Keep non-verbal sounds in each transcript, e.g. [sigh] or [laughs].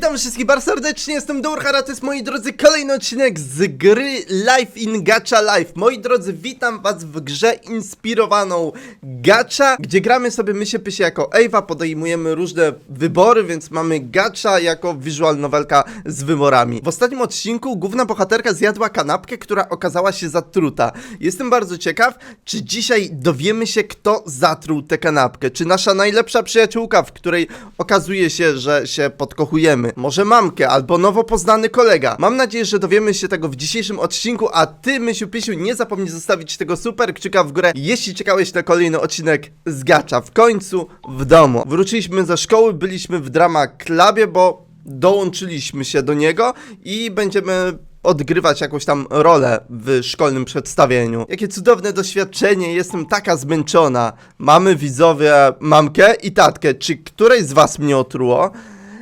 Witam wszystkich bardzo serdecznie, jestem Durhar, a to jest moi drodzy kolejny odcinek z gry Life in Gacha Life. Moi drodzy, witam was w grze inspirowaną Gacha, gdzie gramy sobie my się pysie jako Ewa, podejmujemy różne wybory, więc mamy Gacha jako visual novelka z wyborami. W ostatnim odcinku główna bohaterka zjadła kanapkę, która okazała się zatruta. Jestem bardzo ciekaw, czy dzisiaj dowiemy się, kto zatruł tę kanapkę. Czy nasza najlepsza przyjaciółka, w której okazuje się, że się podkochujemy. Może mamkę, albo nowo poznany kolega. Mam nadzieję, że dowiemy się tego w dzisiejszym odcinku, a ty, Mysiu Pysiu, nie zapomnij zostawić tego super kciuka w górę, jeśli czekałeś na kolejny odcinek z Gacza. W końcu w domu. Wróciliśmy ze szkoły, byliśmy w drama klubie, bo dołączyliśmy się do niego i będziemy odgrywać jakąś tam rolę w szkolnym przedstawieniu. Jakie cudowne doświadczenie, jestem taka zmęczona. Mamy widzowie mamkę i tatkę. Czy któreś z was mnie otruło?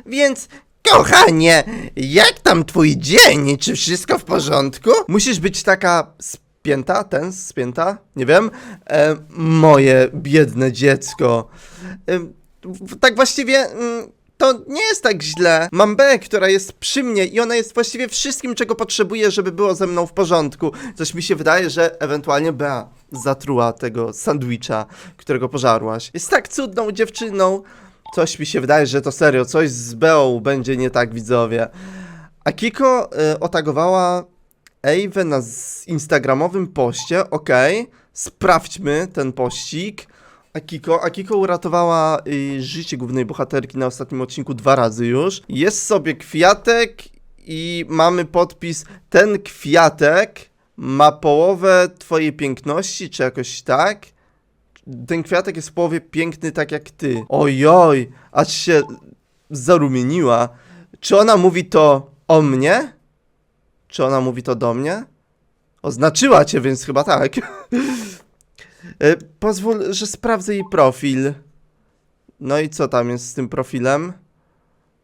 Więc kochanie, jak tam twój dzień? Czy wszystko w porządku? Musisz być taka spięta, ten spięta? Nie wiem. E, moje biedne dziecko. E, w- tak właściwie... Mm, to nie jest tak źle. Mam B, która jest przy mnie i ona jest właściwie wszystkim, czego potrzebuję, żeby było ze mną w porządku. Coś mi się wydaje, że ewentualnie Bea zatruła tego sandwicha, którego pożarłaś. Jest tak cudną dziewczyną. Coś mi się wydaje, że to serio, coś z Beą będzie nie tak, widzowie. Akiko y, otagowała Ewę na instagramowym poście, okej. Sprawdźmy ten pościg. Akiko, Akiko uratowała y, życie głównej bohaterki na ostatnim odcinku dwa razy już. Jest sobie kwiatek i mamy podpis ten kwiatek ma połowę twojej piękności, czy jakoś tak? Ten kwiatek jest w połowie piękny tak jak ty. Ojoj, aż się zarumieniła. Czy ona mówi to o mnie? Czy ona mówi to do mnie? Oznaczyła cię, więc chyba tak. [laughs] E, Pozwól, że sprawdzę jej profil. No i co tam jest z tym profilem?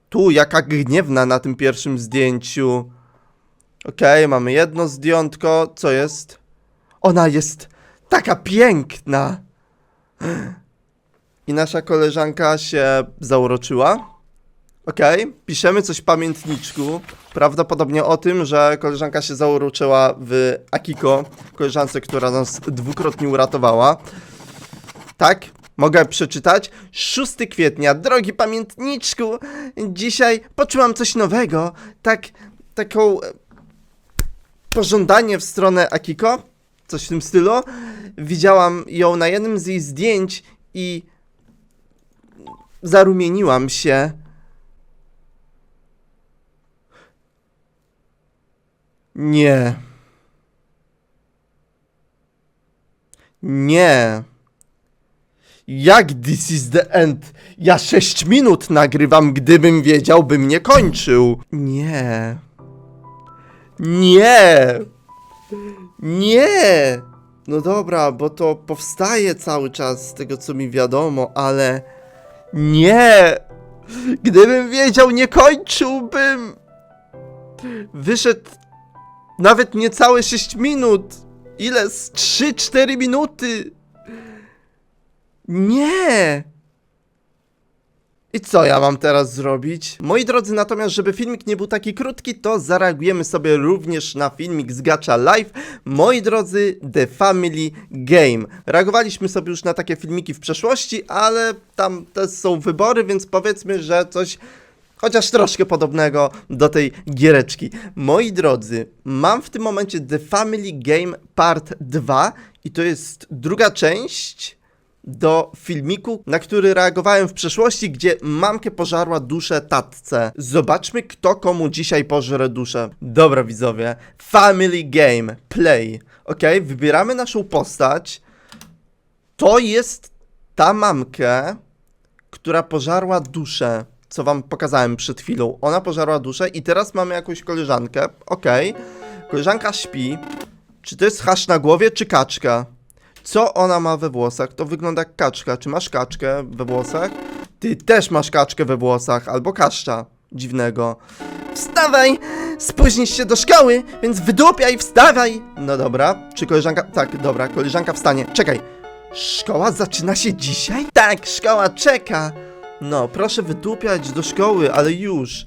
Tu, jaka gniewna na tym pierwszym zdjęciu. Okej, mamy jedno zdjątko. Co jest? Ona jest taka piękna. I nasza koleżanka się zauroczyła. Okej, piszemy coś w pamiętniczku. Prawdopodobnie o tym, że koleżanka się zauroczyła w Akiko, koleżance, która nas dwukrotnie uratowała. Tak, mogę przeczytać. 6 kwietnia, drogi pamiętniczku, dzisiaj poczułam coś nowego. Tak, taką e, pożądanie w stronę Akiko, coś w tym stylu. Widziałam ją na jednym z jej zdjęć i zarumieniłam się. Nie. Nie. Jak this is the end? Ja 6 minut nagrywam, gdybym wiedział, bym nie kończył. Nie. Nie. Nie. No dobra, bo to powstaje cały czas z tego, co mi wiadomo, ale nie. Gdybym wiedział, nie kończyłbym. Wyszedł nawet niecałe 6 minut. Ile? Z 3-4 minuty. Nie! I co ja mam teraz zrobić? Moi drodzy, natomiast żeby filmik nie był taki krótki, to zareagujemy sobie również na filmik z Gacha Live. Moi drodzy, The Family Game. Reagowaliśmy sobie już na takie filmiki w przeszłości, ale tam też są wybory, więc powiedzmy, że coś chociaż troszkę podobnego do tej giereczki. Moi drodzy, mam w tym momencie The Family Game Part 2 i to jest druga część do filmiku, na który reagowałem w przeszłości, gdzie mamkę pożarła duszę tatce. Zobaczmy, kto komu dzisiaj pożre duszę. Dobra, widzowie. Family Game. Play. Ok, wybieramy naszą postać. To jest ta mamkę, która pożarła duszę, co wam pokazałem przed chwilą. Ona pożarła duszę i teraz mamy jakąś koleżankę. Okej. Koleżanka śpi. Czy to jest hasz na głowie, czy kaczka? Co ona ma we włosach? To wygląda jak kaczka. Czy masz kaczkę we włosach? Ty też masz kaczkę we włosach, albo kaszcza dziwnego. Wstawaj! Spóźnisz się do szkoły, więc wydupiaj, wstawaj! No dobra, czy koleżanka... Tak, dobra, koleżanka wstanie. Czekaj, szkoła zaczyna się dzisiaj? Tak, szkoła czeka! No, proszę wydupiać do szkoły, ale już.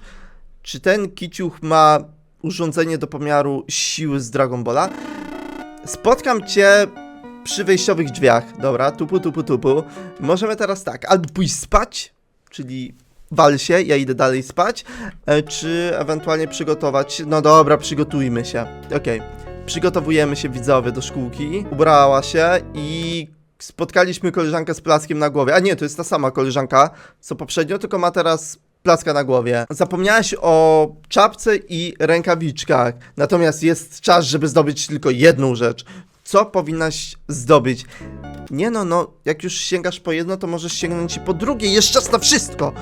czy ten kiciuch ma urządzenie do pomiaru siły z Dragon Balla? Spotkam cię przy wejściowych drzwiach. Dobra, tupu, tupu, tupu. Możemy teraz tak, albo pójść spać, czyli wal się, ja idę dalej spać, e, czy ewentualnie przygotować. No dobra, przygotujmy się. Okej. Przygotowujemy się widzowie do szkółki. Ubrała się i spotkaliśmy koleżankę z plackiem na głowie. A nie, to jest ta sama koleżanka, co poprzednio, tylko ma teraz placka na głowie. Zapomniałaś o czapce i rękawiczkach. Natomiast jest czas, żeby zdobyć tylko jedną rzecz. Co powinnaś zdobyć? Nie no, no, jak już sięgasz po jedno, to możesz sięgnąć i po drugie. Jest czas na wszystko!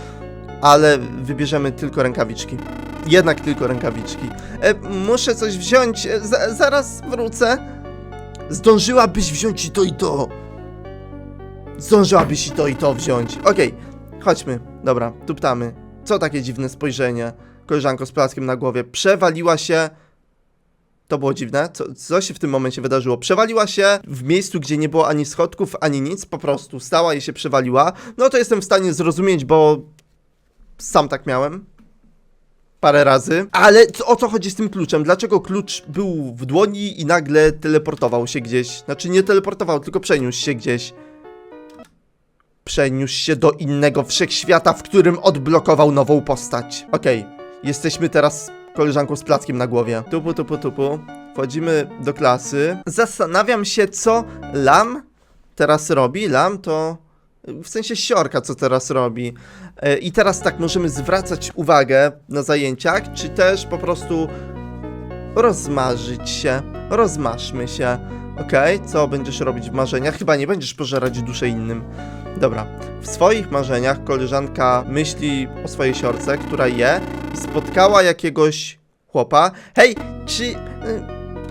Ale wybierzemy tylko rękawiczki. Jednak tylko rękawiczki. E, muszę coś wziąć, e, za, zaraz wrócę. Zdążyłabyś wziąć i to i to. Zdążyłabyś i to i to wziąć. Okej, chodźmy. Dobra, tuptamy. Co takie dziwne spojrzenie? Koleżanko z plaskiem na głowie. Przewaliła się. To było dziwne. Co, co się w tym momencie wydarzyło? Przewaliła się w miejscu, gdzie nie było ani schodków, ani nic. Po prostu stała i się przewaliła. No to jestem w stanie zrozumieć, bo sam tak miałem. Parę razy. Ale o co chodzi z tym kluczem? Dlaczego klucz był w dłoni i nagle teleportował się gdzieś? Znaczy nie teleportował, tylko przeniósł się gdzieś. Przeniósł się do innego wszechświata, w którym odblokował nową postać. Okej, jesteśmy teraz koleżanką z plackiem na głowie. Tupu, tupu, tupu. Wchodzimy do klasy. Zastanawiam się, co Lam teraz robi. Lam to w sensie siorka, co teraz robi. E, I teraz tak, możemy zwracać uwagę na zajęciach, czy też po prostu rozmarzyć się. Rozmaszmy się. Okej, co będziesz robić w marzeniach? Chyba nie będziesz pożerać duszę innym. Dobra. W swoich marzeniach koleżanka myśli o swojej siorce, która je spotkała jakiegoś chłopa. Hej, czy y,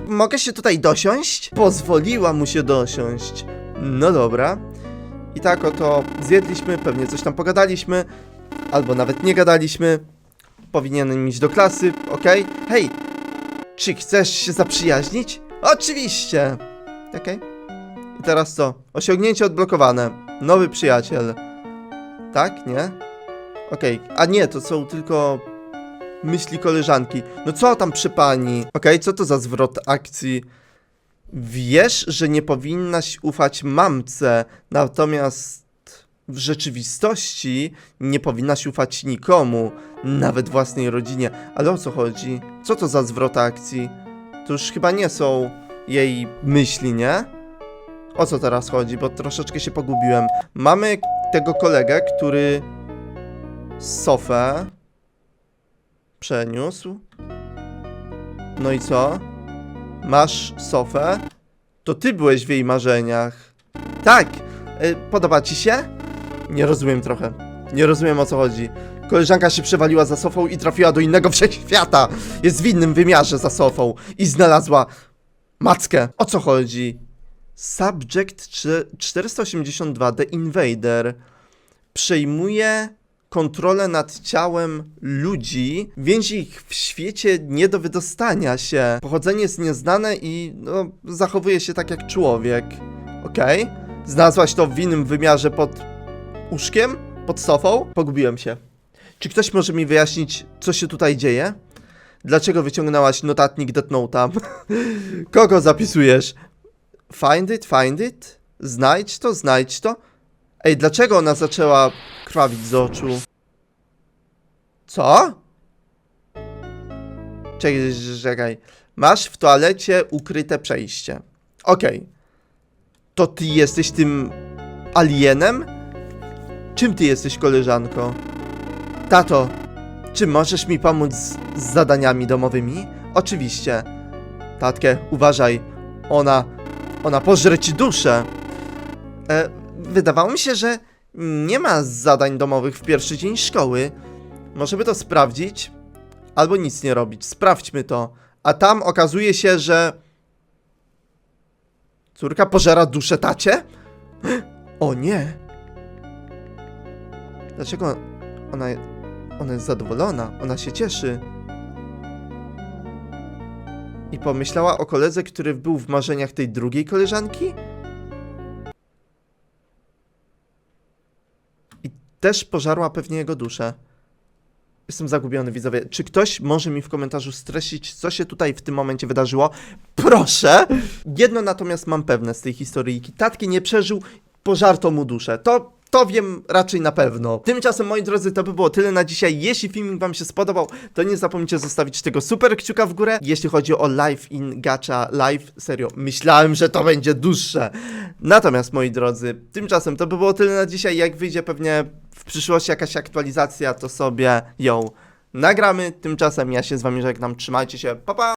mogę się tutaj dosiąść? Pozwoliła mu się dosiąść. No dobra. I tak oto zjedliśmy, pewnie coś tam pogadaliśmy, albo nawet nie gadaliśmy. Powinienem iść do klasy, okej? Hej, czy chcesz się zaprzyjaźnić? Oczywiście! Okej. I teraz co? Osiągnięcie odblokowane. Nowy przyjaciel. Tak? Nie? Okej. A nie, to są tylko myśli koleżanki. No co tam przy pani? Okej, co to za zwrot akcji? Wiesz, że nie powinnaś ufać mamce, natomiast w rzeczywistości nie powinnaś ufać nikomu, nawet własnej rodzinie. Ale o co chodzi? Co to za zwrot akcji? To już chyba nie są jej myśli, nie? O co teraz chodzi? Bo troszeczkę się pogubiłem. Mamy tego kolegę, który sofę przeniósł. No i co? Masz sofę? To ty byłeś w jej marzeniach. Tak. Y, podoba ci się? Nie rozumiem trochę. Nie rozumiem o co chodzi. Koleżanka się przewaliła za sofą i trafiła do innego [laughs] wszechświata. Jest w innym wymiarze za sofą i znalazła mackę. O co chodzi? Subject cze- 482 The Invader przejmuje kontrolę nad ciałem ludzi, więzi ich w świecie nie do wydostania się. Pochodzenie jest nieznane i no, zachowuje się tak jak człowiek. Okej. Znalazłaś to w innym wymiarze pod łóżkiem? Pod sofą? Pogubiłem się. Czy ktoś może mi wyjaśnić, co się tutaj dzieje? Dlaczego wyciągnęłaś notatnik Death Note'a? [laughs] Kogo zapisujesz? Find it, find it? Znajdź to, znajdź to? Ej, dlaczego ona zaczęła krwawić z oczu? Co? Czekaj, czekaj. Masz w toalecie ukryte przejście. Okej. To ty jesteś tym alienem? Czym ty jesteś, koleżanko? Tato, czy możesz mi pomóc z, z zadaniami domowymi? Oczywiście. Tatkę, uważaj. Ona, ona pożre ci duszę. E, wydawało mi się, że nie ma zadań domowych w pierwszy dzień szkoły. Możemy to sprawdzić, albo nic nie robić. Sprawdźmy to. A tam okazuje się, że. Córka pożera duszę tacie? [gasps] O nie! Dlaczego ona, ona jest zadowolona? Ona się cieszy. I pomyślała o koledze, który był w marzeniach tej drugiej koleżanki? Też pożarła pewnie jego duszę. Jestem zagubiony, widzowie. Czy ktoś może mi w komentarzu streścić, co się tutaj w tym momencie wydarzyło? Proszę! Jedno natomiast mam pewne z tej historyjki. Tatki nie przeżył, pożarto mu duszę. To to wiem raczej na pewno. Tymczasem, moi drodzy, to by było tyle na dzisiaj. Jeśli filmik wam się spodobał, to nie zapomnijcie zostawić tego super kciuka w górę. Jeśli chodzi o live in gacha live, serio, myślałem, że to będzie dłuższe. Natomiast, moi drodzy, tymczasem to by było tyle na dzisiaj. Jak wyjdzie pewnie w przyszłości jakaś aktualizacja, to sobie ją nagramy. Tymczasem ja się z wami żegnam. Trzymajcie się. Pa, pa!